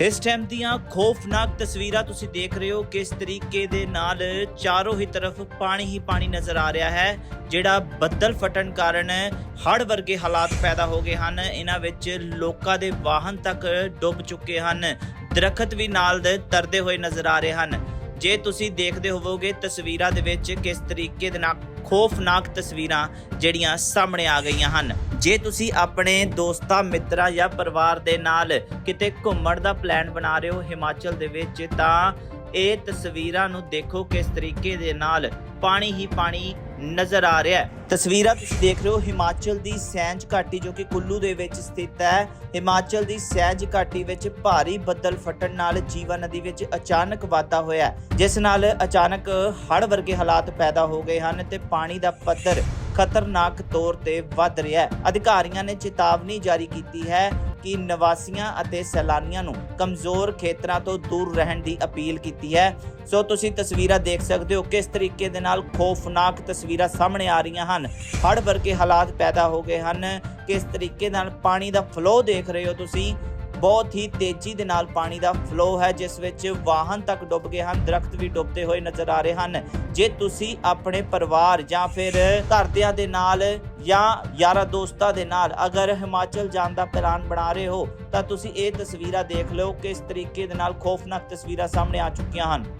ਇਸ ਟਾਈਮ ਦੀਆਂ ਖੋਫਨਾਕ ਤਸਵੀਰਾਂ ਤੁਸੀਂ ਦੇਖ ਰਹੇ ਹੋ ਕਿਸ ਤਰੀਕੇ ਦੇ ਨਾਲ ਚਾਰੋਂ ਹੀ ਤਰਫ ਪਾਣੀ ਹੀ ਪਾਣੀ ਨਜ਼ਰ ਆ ਰਿਹਾ ਹੈ, ਜਿਹੜਾ ਬੱਦਲ ਫਟਣ ਕਾਰਨ ਹੜ੍ਹ ਵਰਗੇ ਹਾਲਾਤ ਪੈਦਾ ਹੋ ਗਏ ਹਨ। ਇਹਨਾਂ ਵਿੱਚ ਲੋਕਾਂ ਦੇ ਵਾਹਨ ਤੱਕ ਡੁੱਬ ਚੁੱਕੇ ਹਨ। ਦਰਖਤ ਵੀ ਨਾਲ ਦੇ ਤਰਦੇ ਹੋਏ ਨਜ਼ਰ ਆ ਰਹੇ ਹਨ। ਜੇ ਤੁਸੀਂ ਦੇਖਦੇ ਹੋਵੋਗੇ ਤਸਵੀਰਾਂ ਦੇ ਵਿੱਚ ਕਿਸ ਤਰੀਕੇ ਦੇ ਨਾਲ ਖੌਫਨਾਕ ਤਸਵੀਰਾਂ ਜਿਹੜੀਆਂ ਸਾਹਮਣੇ ਆ ਗਈਆਂ ਹਨ। ਜੇ ਤੁਸੀਂ ਆਪਣੇ ਦੋਸਤਾਂ, ਮਿੱਤਰਾਂ ਜਾਂ ਪਰਿਵਾਰ ਦੇ ਨਾਲ ਕਿਤੇ ਘੁੰਮਣ ਦਾ ਪਲਾਨ ਬਣਾ ਰਹੇ ਹੋ ਹਿਮਾਚਲ ਦੇ ਵਿੱਚ, ਤਾਂ ਇਹ ਤਸਵੀਰਾਂ ਨੂੰ ਦੇਖੋ ਕਿਸ ਤਰੀਕੇ ਦੇ ਨਾਲ ਪਾਣੀ ਹੀ ਪਾਣੀ ਨਜ਼ਰ ਆ ਰਿਹਾ ਹੈ। ਤਸਵੀਰਾਂ ਤੁਸੀਂ ਦੇਖ ਰਹੇ ਹੋ, ਹਿਮਾਚਲ ਦੀ ਸੈਂਜ ਘਾਟੀ ਜੋ ਕਿ ਕੁੱਲੂ ਦੇ ਵਿੱਚ ਸਥਿਤ ਹੈ। ਹਿਮਾਚਲ ਦੀ ਸੈਂਜ ਘਾਟੀ ਵਿੱਚ ਭਾਰੀ ਬੱਦਲ ਫਟਣ ਨਾਲ ਜੀਵਾ ਨਦੀ ਵਿੱਚ ਅਚਾਨਕ ਵਾਧਾ ਹੋਇਆ ਜਿਸ ਨਾਲ ਅਚਾਨਕ ਹੜ੍ਹ ਵਰਗੇ ਹਾਲਾਤ ਪੈਦਾ ਹੋ ਗਏ ਹਨ ਤੇ ਪਾਣੀ ਦਾ ਪੱਧਰ ਖਤਰਨਾਕ ਤੌਰ ਤੇ ਵੱਧ ਰਿਹਾ ਹੈ। ਅਧਿਕਾਰੀਆਂ ਨੇ ਚੇਤਾਵਨੀ ਜਾਰੀ ਕੀਤੀ ਹੈ ਕਿ ਨਿਵਾਸੀਆਂ ਅਤੇ ਸੈਲਾਨੀਆਂ ਨੂੰ ਕਮਜ਼ੋਰ ਖੇਤਰਾਂ ਤੋਂ ਦੂਰ ਰਹਿਣ ਦੀ ਅਪੀਲ ਕੀਤੀ ਹੈ। ਸੋ ਤੁਸੀਂ ਤਸਵੀਰਾਂ ਦੇਖ ਸਕਦੇ ਹੋ ਕਿਸ ਤਰੀਕੇ ਦੇ ਨਾਲ ਖੌਫਨਾਕ ਤਸਵੀਰਾਂ ਸਾਹਮਣੇ ਆ ਰਹੀਆਂ ਹਨ। ਹੜ੍ਹ ਵਰਗੇ ਹਾਲਾਤ ਪੈਦਾ ਹੋ ਗਏ ਹਨ। ਕਿਸ ਤਰੀਕੇ ਨਾਲ ਪਾਣੀ ਦਾ ਫਲੋ ਦੇਖ ਰਹੇ ਹੋ ਤੁਸੀਂ? ਬਹੁਤ ਹੀ ਤੇਜ਼ੀ ਦੇ ਨਾਲ ਪਾਣੀ ਦਾ ਫਲੋ ਹੈ, ਜਿਸ ਵਿੱਚ ਵਾਹਨ ਤੱਕ ਡੁੱਬ ਗਏ ਹਨ, ਦਰਖਤ ਵੀ ਡੁੱਬਦੇ ਹੋਏ ਨਜ਼ਰ ਆ ਰਹੇ ਹਨ। ਜੇ ਤੁਸੀਂ ਆਪਣੇ ਪਰਿਵਾਰ ਜਾਂ ਫਿਰ ਘਰਦਿਆਂ ਦੇ ਨਾਲ ਜਾਂ ਯਾਰਾਂ ਦੋਸਤਾਂ ਦੇ ਨਾਲ ਅਗਰ ਹਿਮਾਚਲ ਜਾਣ ਦਾ ਪਲਾਨ ਬਣਾ ਰਹੇ ਹੋ, ਤਾਂ ਤੁਸੀਂ ਇਹ ਤਸਵੀਰਾਂ ਦੇਖ ਲਓ, ਕਿਸ ਤਰੀਕੇ ਦੇ ਨਾਲ ਖੌਫਨਾਕ ਤਸਵੀਰਾਂ ਸਾਹਮਣੇ ਆ ਚੁੱਕੀਆਂ ਹਨ।